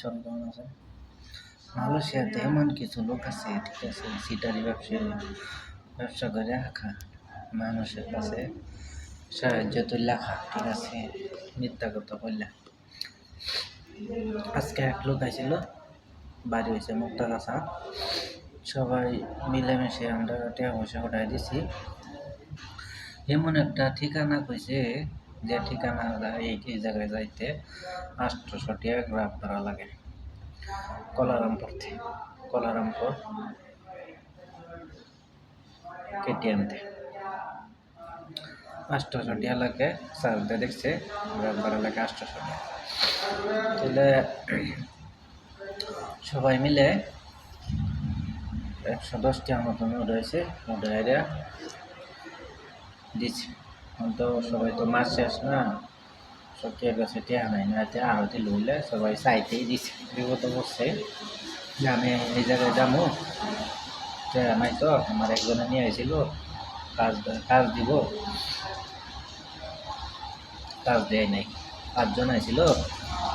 সবাই কেমন মালয়েশিয়াতে এমন কিছু লোক আছে, ঠিক আছে, সিটারি ব্যবসায়ী, ব্যবসা করে রাখা মানুষের কাছে সাহায্য তো লেখা, ঠিক আছে, মিথ্যা কথা বললা। আজকে এক লোক আইছিল বাড়ি হয়েছে মুক্তা কাছা। সবাই মিলেমিশে আমরা টাকা পয়সা উঠাই দিছি। এমন একটা ঠিকানা কইছে যে ঠিকানা এই এই জায়গায় যাইতে আটশোশো টাকা গ্রাফ ধরা লাগে। কলারামপুর থেকে, কলারামপুর কেটিএম থেকে আটশোশো টাকা লাগে স্যারতে দেখছে গ্রাম ধরা লাগে আটশোশো তাহলে সবাই মিলে একশো দশ টাকার মতন রয়েছে উঠাইয়া দিচ্ছি এখন তো সবাই তো মাছ শেষ না সত্যি কাছে টেহা নাই। না এতে আরতি লইলে সবাই চাইতেই দিছে, বিপদ করছে যে আমি এই জায়গায় যাব টেহা নাই তো, আমার একজনে নিয়ে আসছিল কাজ কাজ দিব। কাজ দেয় নাই, পাঁচজন আইছিল,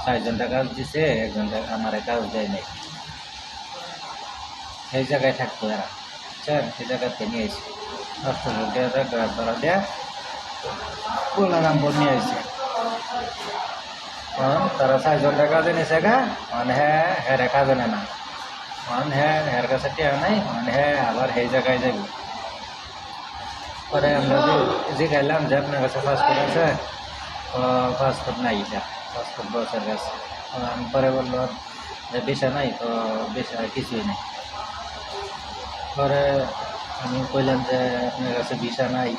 চারজনটা কাজ দিছে, একজনটা আমার কাজ দেয় নাই। সেই জায়গায় থাকতো এরা সেই জায়গাতে নিয়ে এসে নষ্ট করে গ্রাস ধরা দেয়া কোলারামপুর নিয়ে এসে কারণ তারা চারজনটা কাজে নিয়েছে গা। মানে হ্যাঁ হ্যাঁ কাজে নেয় না মানে হ্যাঁ হ্যার কাছে টিয়া নাই। মানে হ্যাঁ আবার সেই জায়গায় যাব। পরে আমরা যে যে গেলাম যে আপনার কাছে পাসপোর্ট আছে পাসপোর্ট নাই এটা পাসপোর্ট বসের কাছে আমি পরে বলল, যে ভিসা নাই তো ভিসা কিছুই নেই। পরে আমি কইলাম যে আপনার কাছে ভিসা নাই।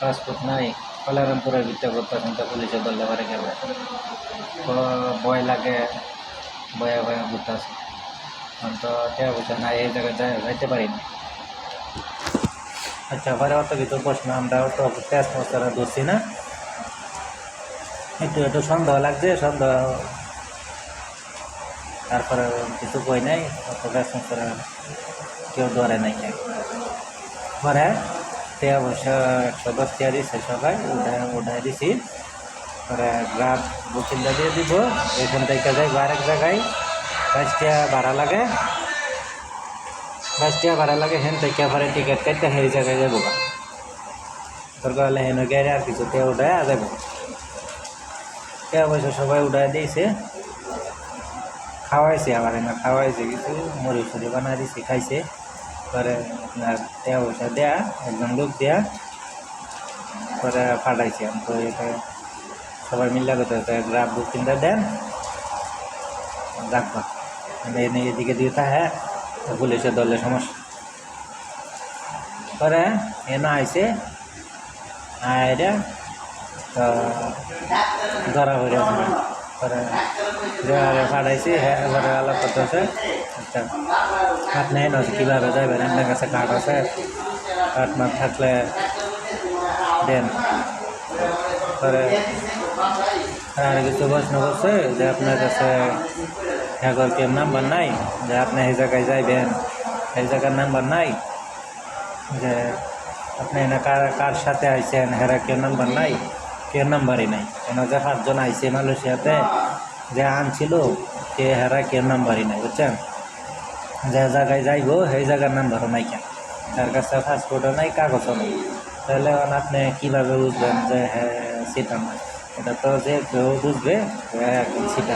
পাসপোর্ট নাই, কলারামপুরের ভিতরে করতেছেন তো পুলিশে ধরলে পারে গেবে তো ভয় লাগে, ভয়ে ভয়ে ঘুরতেছে তো টাকা পয়সা নাই, এই জায়গায় যাই যাইতে পারি না। আচ্ছা পরে অত কিছু প্রশ্ন, আমরা অত টেস্ট মশলা ধরছি না। একটু একটু সন্দেহ লাগছে, সন্দেহ। তারপরে কিছু কই নাই, অত টেস্ট মশলা কেউ ধরে নাই। পরে? একশো দশ টাকা দিচ্ছে সবাই উঠায় উঠায় দিছি পরে গ্রাফ বুকিংটা দিয়ে দিব এখান থেকে যাই আরেক জায়গায় বাইশ টাকা ভাড়া লাগে বাইশ টাকা ভাড়া লাগে হেন থেকে পরে টিকিট কাটতে সেই জায়গায় যাব দরকার হলে হেন গেলে আর কিছু তে উঠায় যাব তে অবশ্য সবাই উঠায় দিয়েছে খাওয়াইছে আবার এনে খাওয়াইছে কিছু মুড়ি ফুড়ি বানাই দিছে খাইছে পরে আপনার দেয়া পয়সা দেয়া, একজন লোক দেয়া, পরে পাঠাইছে। তো এটা সবাই মিলে করতে গ্রাফ বুকিংটা দেন, রাখবা। মানে এনে এদিকে দিয়ে থাকে পুলিশের দলের সমস্যা। পরে এনে আইছে আয়রা তো ধরা হয়ে পরে যারা পাঠাইছি হ্যাঁ এবারে আলাপ করতেছে আচ্ছা কাঠ নেই না কীভাবে যাবেন আপনার কাছে আছে না থাকলে দেন পরে আর কিছু প্রশ্ন করছে যে আপনার কাছে হ্যাগর কেউ নাম্বার নাই যে আপনি এই জায়গায় যাইবেন এই জায়গার নাম্বার নাই যে আপনি কার কার সাথে আইছেন হেরা কেউ নাম্বার নাই কেউ নাম্বারই নাই। কেন যে পাঁচজন আইছে মালয়েশিয়াতে, যে আনছিল, কে হেরা কেউ নাম্বারই নাই, বুঝছেন? যে জায়গায় যাইব, সেই জায়গার নাম্বারও নাই কেন? তার কাছে পাসপোর্টও নাই, কাগজও নাই। তাহলে আপনি কীভাবে বুঝবেন যে হ্যাঁ সেটা নাই এটা তো যে কেউ বুঝবে একদম সেটা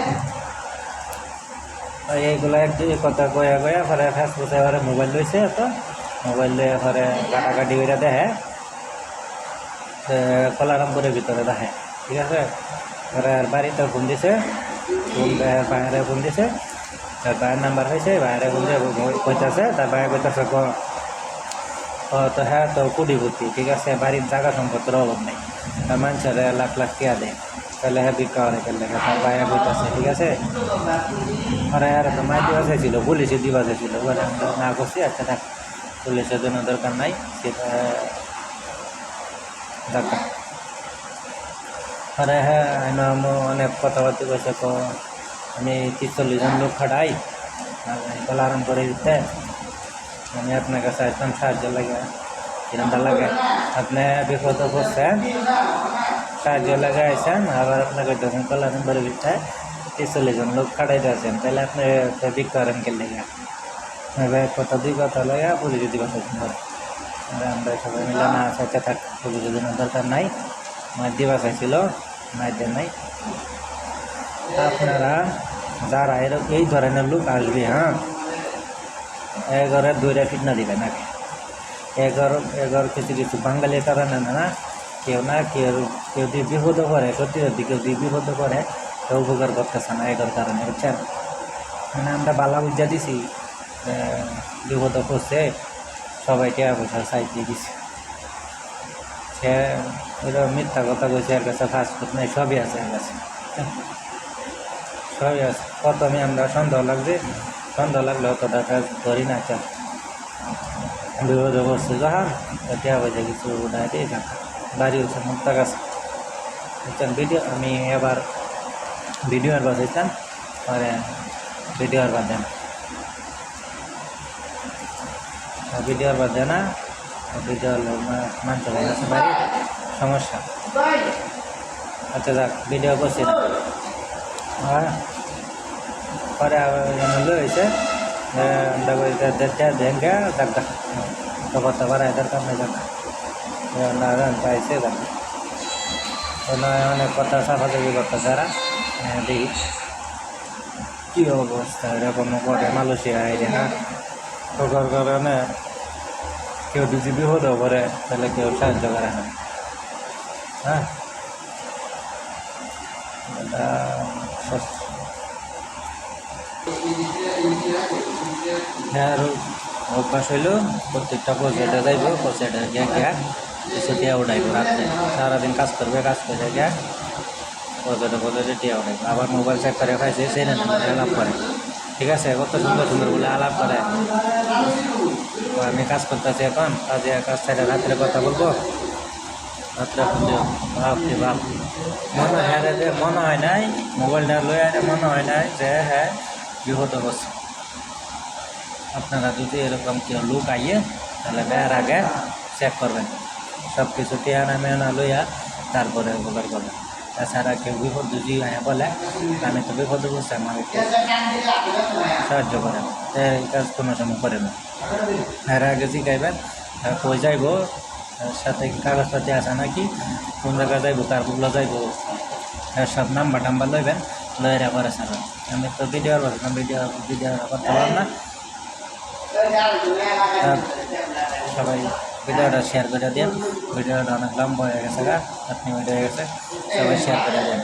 এইগুলো এক দুই কথা কয়া কয়া পরে ফেসবুকে এবারে মোবাইল লইছে তো। মোবাইল লয়ে পরে কাটাকাটি করে দেখে। কলারামপুরের ভিতরে দেখে, ঠিক আছে? আর বাড়িতে ফোন দিছে বাইরে ফোন দিছে, তার বাইরের নাম্বার হয়েছে, বাইরে ফোন দিয়ে কইতেছে, তার বাইরে কইতেছে তো হ্যাঁ তো কুড়িপতি ঠিক আছে? বাড়ির জায়গা সম্পত্তির অভাব নেই। মানুষের লাখ লাখ টিয়া দেয়। তাহলে হ্যাঁ বিক্রি করে ফেললে তার বাইরে কইতেছে, ঠিক আছে? আর আর, তো মাই দিবা চাইছিল পুলিশে দিবা চাইছিল না করছি আচ্ছা থাক, পুলিশের জন্য দরকার নাই সেটা দরকার আরে হ্যাঁ এনে আমি অনেক কথাবার্তা কইছে তো আমি তিরিশ চল্লিশ জন লোক খাটাই গলা আরাম করে দিতে আমি আপনার কাছে আসলাম সাহায্য লাগে কিরমটা লাগে আপনি বিপদ করছেন সাহায্য লাগে আইসেন আবার আপনাকে যখন কলা নম্বরে দিতে তিরিশ চল্লিশ জন লোক খাটাইতে আছেন তাহলে আপনি বিক করেন কেলে এবার কথা দুই কথা লইয়া পুলিশ যদি কথা শুনবেন আর আমরা সবাই মিলে না চাইতে থাক পুলিশ দরকার নাই। মাছ দিবা চাইছিল মাছ নাই। আপনারা যারা এরকম এই ধরনের লোক আসবে হ্যাঁ? এগারো দুইটা ফিটনা দিবে নাকি? এগারো এগারো কিছু কিছু বাঙালির কারণে না। কেউ না, কেউ কেউ দিয়ে বিপদ করে সত্যি সত্যি কেউ দিয়ে বিপদ করে কেউ উপকার করতেছে না এগারোর কারণে, বুঝছেন? মানে আমরা বালা বুঝা দিছি বিপদ করছে সবাই টাকা পয়সা চাইতে দিছে। সে ওইটা মিথ্যা কথা কইছে এর কাছে ফাস্টফুড নেই, সবই আছে এর কাছে। সবই আছে। প্রথমে আমরা সন্দেহ লাগছে, সন্দেহ লাগলে অত টাকা ধরি না চাল বিপদ করছে যখন টাকা পয়সা কিছু উঠায় দিয়ে থাক বাড়ি হচ্ছে মুক্তা গাছ বুঝছেন? ভিডিও, আমি এবার ভিডিও আর বাজাইতাম পরে ভিডিও আর বাদ দেন ভিডিও আর বাদ না ভিডিও মানতে পারে বাড়ি সমস্যা। আচ্ছা যাক, ভিডিও করছি। না পরে হয়েছে দেন গে দেখ দেখ তো কথা বাড়ায়, দরকার নেই দেখ না পাইছে দেখ অনেক কথা সাফাসাফি করতে যারা দেখি। কী অবস্থা, এরকম করে, মালয়েশিয়া ঠোকার কারণে কেউ যদি বিপদ করে তাহলে কেউ সাহায্য করে না। হ্যাঁ? এটা হ্যাঁ অভ্যাস হইল, প্রত্যেকটা পয়সাটা যাইব পয়সাটা গিয়া গিয়া কিছু টিয়া উঠাইব রাত্রে। সারাদিন কাজ করবে, কাজ করে গিয়া পয়সাটা পয়সাটা টিয়া উঠাইব। আবার মোবাইল চেক করে খাইছে, সেই না আলাপ করে। ঠিক আছে? কত সুন্দর সুন্দর বলে আলাপ করে। আমি কাজ করতেছি এখন কাজে কাজ ছেড়ে রাত্রে কথা বলব রাত্রে বললে বাপরে বাপ মনে হয় রে যে মনে হয় নাই মোবাইলটা লয়ে আনে মনে হয় নাই যে হ্যাঁ বিপদ হচ্ছে আপনারা যদি এরকম কেউ লোক আইয়ে তাহলে বের আগে চেক করবেন সব কিছু টিয়ানা মেয়ানা লইয়া তারপরে উপকার করবেন তাছাড়া কেউ বিপদ যদি বলে আমি তো বিপদ বলছি আমাকে সাহায্য করেন এই কাজ কোনো সময় করে না। এর আগে জিগাইবেন আর কই যাইব সাথে কাগজপাতি আছে নাকি, কোন জায়গায় যাইব, কার বুগলা যাইব সব নাম্বার টাম্বার লইবেন লয়ের পরে স্যার আমি তো ভিডিও বলছিলাম ভিডিও ভিডিও করতে পারলাম না। আর সবাই ভিডিওটা শেয়ার করে দিন। ভিডিওটা অনেক লম্বা হয়ে গেছে গা, আপনি হয়ে গেছে সবাই শেয়ার করে দেন।